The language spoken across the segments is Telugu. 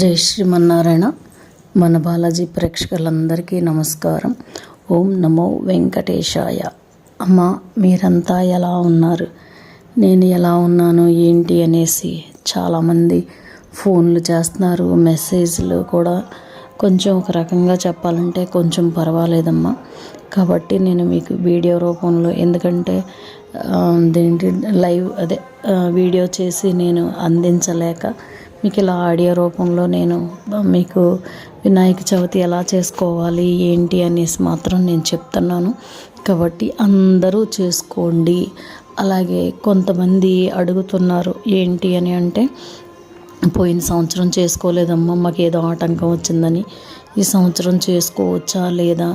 జై శ్రీమన్నారాయణ. మన బాలాజీ ప్రేక్షకులందరికీ నమస్కారం. ఓం నమో వెంకటేశాయ. అమ్మ మీరంతా ఎలా ఉన్నారు? నేను ఎలా ఉన్నాను ఏంటి అనేసి చాలామంది ఫోన్లు చేస్తున్నారు మెసేజ్లు కూడా. కొంచెం ఒక రకంగా చెప్పాలంటే కొంచెం పర్వాలేదమ్మా. కాబట్టి నేను మీకు వీడియో రూపంలో ఎందుకంటే దేంటి లైవ్ అదే వీడియో చేసి నేను అందించలేక మీకు ఇలా ఆడియో రూపంలో నేను మీకు వినాయక చవితి ఎలా చేసుకోవాలి ఏంటి? అనేసి మాత్రం నేను చెప్తున్నాను. కాబట్టి అందరూ చేసుకోండి. అలాగే కొంతమంది అడుగుతున్నారు ఏంటి? అని అంటే పోయిన సంవత్సరం చేసుకోలేదమ్మా మాకు ఏదో ఆటంకం వచ్చిందని ఈ సంవత్సరం చేసుకోవచ్చా లేదా?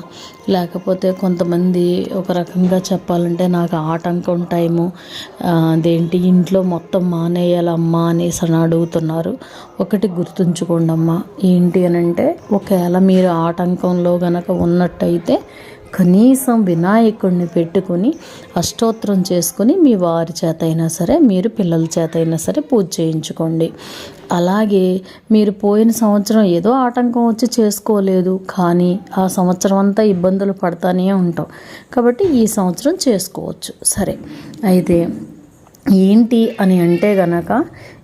లేకపోతే కొంతమంది ఒక రకంగా చెప్పాలంటే నాకు ఆటంకం టైము అదేంటి ఇంట్లో మొత్తం మానేయాలమ్మా అనేసి అని అడుగుతున్నారు. ఒకటి గుర్తుంచుకోండి అమ్మా ఏంటి అని అంటే ఒకవేళ మీరు ఆటంకంలో గనక ఉన్నట్టయితే కనీసం వినాయకుడిని పెట్టుకుని అష్టోత్తరం చేసుకుని మీ వారి చేత అయినా సరే మీరు పిల్లల చేత అయినా సరే పూజ చేయించుకోండి. అలాగే మీరు పోయిన సంవత్సరం ఏదో ఆటంకం వచ్చి చేసుకోలేదు కానీ ఆ సంవత్సరం అంతా ఇబ్బందులు పడతానే ఉంటాం. కాబట్టి ఈ సంవత్సరం చేసుకోవచ్చు. సరే అయితే ఏంటి అని అంటే గనక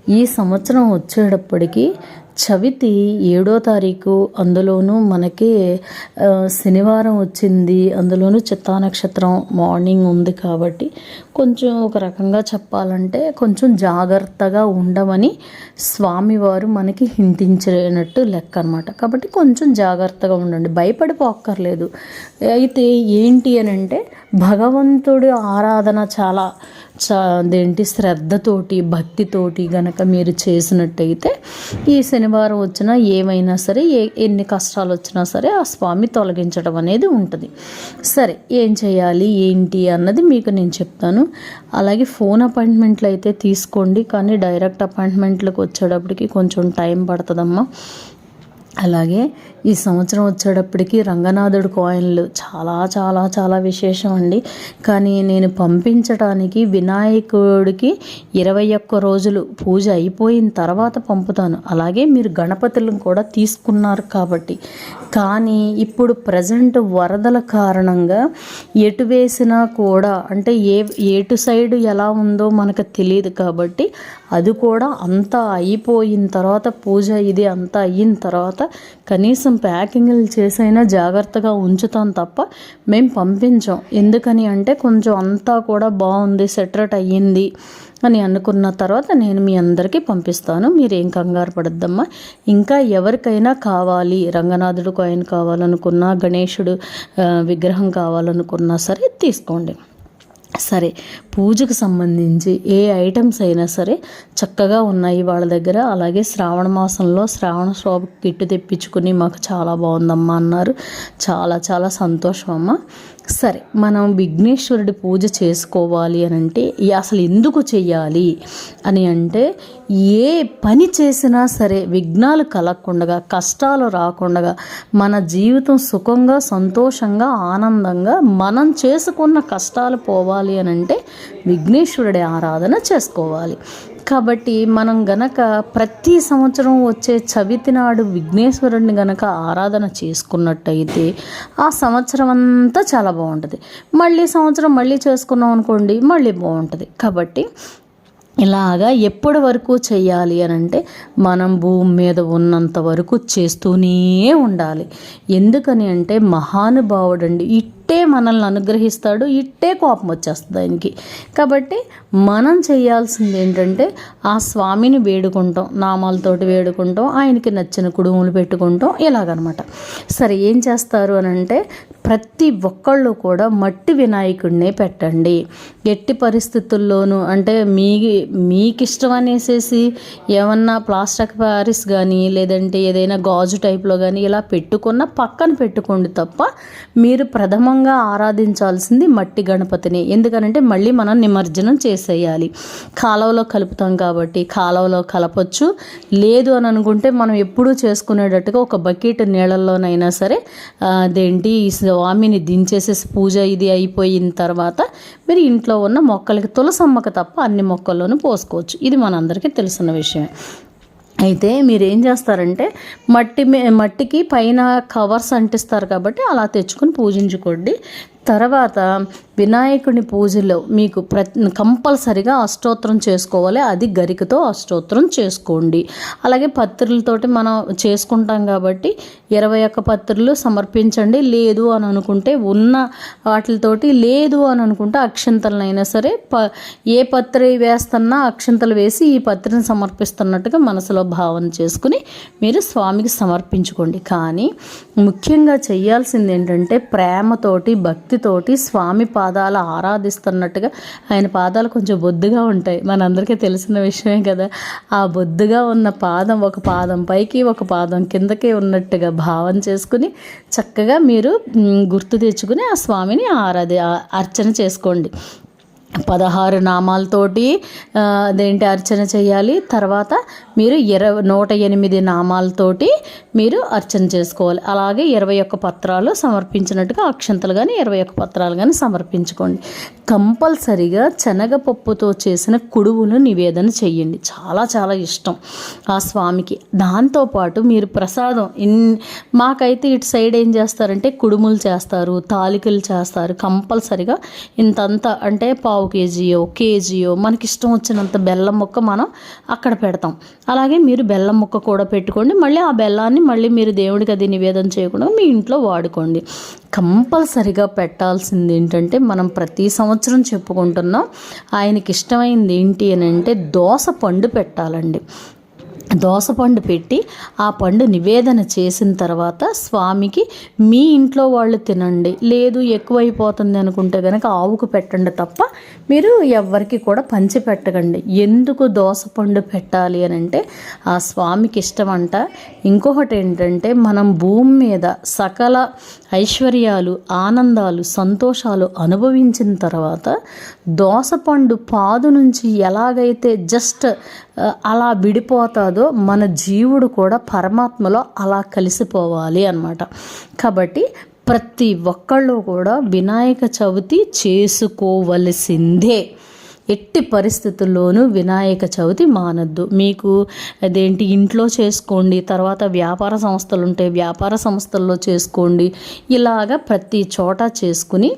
ఈ సంవత్సరం వచ్చేటప్పటికి చవితి ఏడో తారీఖు అందులోనూ మనకి శనివారం వచ్చింది. అందులోనూ చిత్తా నక్షత్రం మార్నింగ్ ఉంది కాబట్టి కొంచెం ఒక రకంగా చెప్పాలంటే కొంచెం జాగ్రత్తగా ఉండమని స్వామివారు మనకి హింటించినట్టు లెక్క అనమాట కాబట్టి కొంచెం జాగ్రత్తగా ఉండండి. భయపడిపోక్కర్లేదు. అయితే ఏంటి అని అంటే భగవంతుడి ఆరాధన చాలా చా అదేంటి శ్రద్ధతోటి భక్తితోటి గనక మీరు చేసినట్టయితే ఈ శనివారం వచ్చినా ఏమైనా సరే ఏ ఎన్ని కష్టాలు వచ్చినా సరే ఆ స్వామి తొలగించడం అనేది ఉంటుంది. సరే ఏం చేయాలి ఏంటి అన్నది మీకు నేను చెప్తాను. అలాగే ఫోన్ అపాయింట్మెంట్లు అయితే తీసుకోండి కానీ డైరెక్ట్ అపాయింట్మెంట్లకు వచ్చేటప్పటికి కొంచెం టైం పడుతుందమ్మా. అలాగే ఈ సంవత్సరం వచ్చేటప్పటికి రంగనాథుడు కాయిన్లు చాలా చాలా చాలా విశేషం అండి. కానీ నేను పంపించడానికి వినాయకుడికి ఇరవై ఒక్క రోజులు పూజ అయిపోయిన తర్వాత పంపుతాను. అలాగే మీరు గణపతులను కూడా తీసుకున్నారు కాబట్టి. కానీ ఇప్పుడు ప్రజెంట్ వరదల కారణంగా ఎటు వేసినా కూడా అంటే ఏ ఎటు సైడ్ ఎలా ఉందో మనకు తెలియదు కాబట్టి అది కూడా అంతా అయిపోయిన తర్వాత పూజ ఇది అంతా అయిన తర్వాత కనీసం ప్యాకింగ్లు చేసైనా జాగ్రత్తగా ఉంచుతాం తప్ప మేము పంపించాం. ఎందుకని అంటే కొంచెం అంతా కూడా బాగుంది సెటరేట్ అయ్యింది అని అనుకున్న తర్వాత నేను మీ అందరికీ పంపిస్తాను. మీరేం కంగారు పడద్దమ్మా. ఇంకా ఎవరికైనా కావాలి రంగనాథుడు కాయిన్ కావాలనుకున్నా గణేశుడు విగ్రహం కావాలనుకున్నా సరే తీసుకోండి. సరే పూజకు సంబంధించి ఏ ఐటమ్స్ అయినా సరే చక్కగా ఉన్నాయి వాళ్ళ దగ్గర. అలాగే శ్రావణ మాసంలో శ్రావణ శోభ కిట్టు తెప్పించుకుని మాకు చాలా బాగుందమ్మా అన్నారు. చాలా చాలా సంతోషం అమ్మ. సరే మనం విఘ్నేశ్వరుడి పూజ చేసుకోవాలి అని అంటే అసలు ఎందుకు చేయాలి అని అంటే ఏ పని చేసినా సరే విఘ్నాలు కలగకుండా కష్టాలు రాకుండా మన జీవితం సుఖంగా సంతోషంగా ఆనందంగా మనం చేసుకున్న కష్టాలు పోవాలి అని అంటే విఘ్నేశ్వరుడి ఆరాధన చేసుకోవాలి. కాబట్టి మనం గనక ప్రతి సంవత్సరం వచ్చే చవితి నాడు విఘ్నేశ్వరుడిని గనక ఆరాధన చేసుకున్నట్టయితే ఆ సంవత్సరం అంతా చాలా బాగుంటుంది. మళ్ళీ సంవత్సరం మళ్ళీ చేసుకున్నాం అనుకోండి మళ్ళీ బాగుంటుంది. కాబట్టి ఇలాగా ఎప్పటి వరకు చేయాలి అని అంటే మనం భూమి మీద ఉన్నంత వరకు చేస్తూనే ఉండాలి. ఎందుకని అంటే మహానుభావుడండి ఇట్టే మనల్ని అనుగ్రహిస్తాడు ఇట్టే కోపం వచ్చేస్తుంది ఆయనకి. కాబట్టి మనం చేయాల్సింది ఏంటంటే ఆ స్వామిని వేడుకుంటాం నామాలతోటి వేడుకుంటాం ఆయనకి నచ్చిన కుడుములు పెట్టుకుంటాం ఇలాగనమాట. సరే ఏం చేస్తారు అని అంటే ప్రతి ఒక్కళ్ళు కూడా మట్టి వినాయకుడినే పెట్టండి. ఎట్టి పరిస్థితుల్లోనూ అంటే మీ మీకు ఇష్టం అనేసేసి ఏమన్నా ప్లాస్టిక్ ప్యారిస్ కానీ లేదంటే ఏదైనా గాజు టైప్లో కానీ ఇలా పెట్టుకున్న పక్కన పెట్టుకోండి తప్ప మీరు ప్రథమంగా ఆరాధించాల్సింది మట్టి గణపతిని. ఎందుకనంటే మళ్ళీ మనం నిమజ్జనం చేసేయాలి. కాలువలో కలుపుతాం కాబట్టి కాలువలో కలపచ్చు. లేదు అని అనుకుంటే మనం ఎప్పుడూ చేసుకునేటట్టుగా ఒక బకెట్ నీళ్ళల్లోనైనా సరే అదేంటి స్వామిని దించేసేసి పూజ ఇది అయిపోయిన తర్వాత మీరు ఇంట్లో ఉన్న మొక్కలకి తులసమ్మక తప్ప అన్ని మొక్కల్లోనూ పోసుకోవచ్చు. ఇది మనందరికీ తెలిసిన విషయమే. అయితే మీరు ఏం చేస్తారంటే మట్టి మట్టికి పైన కవర్స్ అంటిస్తారు కాబట్టి అలా తెచ్చుకొని పూజించుకోండి. తర్వాత వినాయకుని పూజలో మీకు ప్ర కంపల్సరిగా అష్టోత్తరం చేసుకోవాలి. అది గరికతో అష్టోత్తరం చేసుకోండి. అలాగే పత్రులతోటి మనం చేసుకుంటాం కాబట్టి ఇరవై ఒక్క పత్రులు సమర్పించండి. లేదు అని అనుకుంటే ఉన్న వాటితోటి లేదు అని అనుకుంటే అక్షంతలనైనా సరే ప ఏ పత్రి వేస్తున్నా అక్షంతలు వేసి ఈ పత్రిని సమర్పిస్తున్నట్టుగా మనసులో భావన చేసుకుని మీరు స్వామికి సమర్పించుకోండి. కానీ ముఖ్యంగా చేయాల్సింది ఏంటంటే ప్రేమతోటి భక్తి భక్తితోటి స్వామి పాదాలు ఆరాధిస్తున్నట్టుగా ఆయన పాదాలు కొంచెం బొద్దుగా ఉంటాయి. మనందరికీ తెలిసిన విషయమే కదా. ఆ బొద్దుగా ఉన్న పాదం ఒక పాదం పైకి ఒక పాదం కిందకి ఉన్నట్టుగా భావం చేసుకుని చక్కగా మీరు గుర్తు తెచ్చుకుని ఆ స్వామిని ఆరాధి అర్చన చేసుకోండి. పదహారు నామాలతోటి అదేంటి అర్చన చేయాలి. తర్వాత మీరు ఇరవై నూట ఎనిమిది నామాలతోటి మీరు అర్చన చేసుకోవాలి. అలాగే ఇరవై ఒక్క పత్రాలు సమర్పించినట్టుగా అక్షంతలు కానీ ఇరవై ఒక్క పత్రాలు కానీ సమర్పించుకోండి. కంపల్సరిగా శనగపప్పుతో చేసిన కుడువును నివేదన చేయండి. చాలా చాలా ఇష్టం ఆ స్వామికి. దాంతోపాటు మీరు ప్రసాదం ఇన్ మాకైతే ఇటు సైడ్ ఏం చేస్తారంటే కుడుములు చేస్తారు తాలికలు చేస్తారు. కంపల్సరిగా ఇంతంత అంటే పా పావు కేజీయో కేజీయో మనకి ఇష్టం వచ్చినంత బెల్లం ముక్క మనం అక్కడ పెడతాం. అలాగే మీరు బెల్లం ముక్క కూడా పెట్టుకోండి. మళ్ళీ ఆ బెల్లాన్ని మళ్ళీ మీరు దేవుడికి అది నివేదన చేయకుండా మీ ఇంట్లో వాడుకోండి. కంపల్సరిగా పెట్టాల్సింది ఏంటంటే మనం ప్రతి సంవత్సరం చెప్పుకుంటున్నాం ఆయనకి ఇష్టమైంది ఏంటి అని అంటే దోస పండు పెట్టాలండి. దోసపండు పెట్టి ఆ పండు నివేదన చేసిన తర్వాత స్వామికి మీ ఇంట్లో వాళ్ళు తినండి. లేదు ఎక్కువైపోతుంది అనుకుంటే కనుక ఆవుకు పెట్టండి తప్ప మీరు ఎవ్వరికి కూడా పంచి పెట్టకండి ఎందుకు దోసపండు పెట్టాలి అని అంటే ఆ స్వామికి ఇష్టమంట. ఇంకొకటి ఏంటంటే మనం భూమి మీద సకల ఐశ్వర్యాలు ఆనందాలు సంతోషాలు అనుభవించిన తర్వాత దోసపండు పాదు నుంచి ఎలాగైతే జస్ట్ అలా విడిపోతాదో మన జీవుడు కూడా పరమాత్మలో అలా కలిసిపోవాలి అన్నమాట. కాబట్టి ప్రతి ఒక్కళ్ళు కూడా వినాయక చవితి చేసుకోవలసిందే. ఎట్టి పరిస్థితుల్లోనూ వినాయక చవితి మానద్దు. మీకు అదేంటి ఇంట్లో చేసుకోండి తర్వాత వ్యాపార సంస్థలు ఉంటే వ్యాపార సంస్థల్లో చేసుకోండి. ఇలాగా ప్రతి చోట చేసుకుని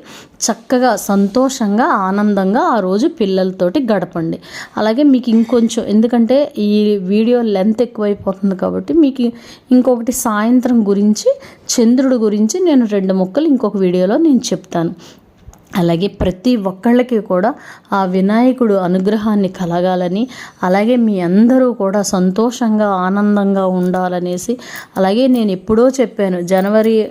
చక్కగా సంతోషంగా ఆనందంగా ఆ రోజు పిల్లలతోటి గడపండి. అలాగే మీకు ఇంకొంచెం ఎందుకంటే ఈ వీడియో లెంత్ ఎక్కువైపోతుంది కాబట్టి మీకు ఇంకొకటి సాయంత్రం గురించి చంద్రుడి గురించి నేను రెండు ముక్కలు ఇంకొక వీడియోలో నేను చెప్తాను. అలాగే ప్రతి ఒక్కళ్ళకి కూడా ఆ వినాయకుడు అనుగ్రహాన్ని కలగాలని అలాగే మీ అందరూ కూడా సంతోషంగా ఆనందంగా ఉండాలనేసి అలాగే నేను ఎప్పుడో చెప్పాను జనవరి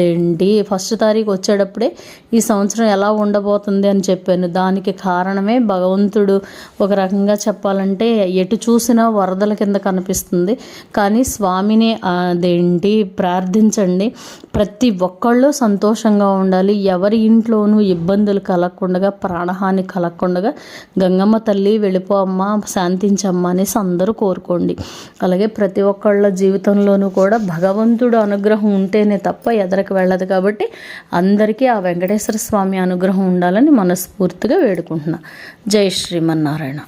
ఏంటి ఫస్ట్ తారీఖు వచ్చేటప్పుడే ఈ సంవత్సరం ఎలా ఉండబోతుంది అని చెప్పాను. దానికి కారణమే భగవంతుడు ఒక రకంగా చెప్పాలంటే ఎటు చూసినా వరదల కింద కనిపిస్తుంది. కానీ స్వామిని అదేంటి ప్రార్థించండి. ప్రతి ఒక్కళ్ళు సంతోషంగా ఉండాలి. ఎవరి ఇంట్లోనూ ఇబ్బందులు కలగకుండా ప్రాణహాని కలగకుండా గంగమ్మ తల్లి వెళ్ళిపో అమ్మ శాంతించమ్మ అనేసి అందరూ కోరుకోండి. అలాగే ప్రతి ఒక్కళ్ళ జీవితంలోనూ కూడా భగవంతుడు అనుగ్రహం ఉంటేనే తప్ప ఎదరికి వెళ్ళదు కాబట్టి అందరికీ ఆ వెంకటేశ్వర స్వామి అనుగ్రహం ఉండాలని మనస్ఫూర్తిగా వేడుకుంటున్నా. జై శ్రీమన్నారాయణ.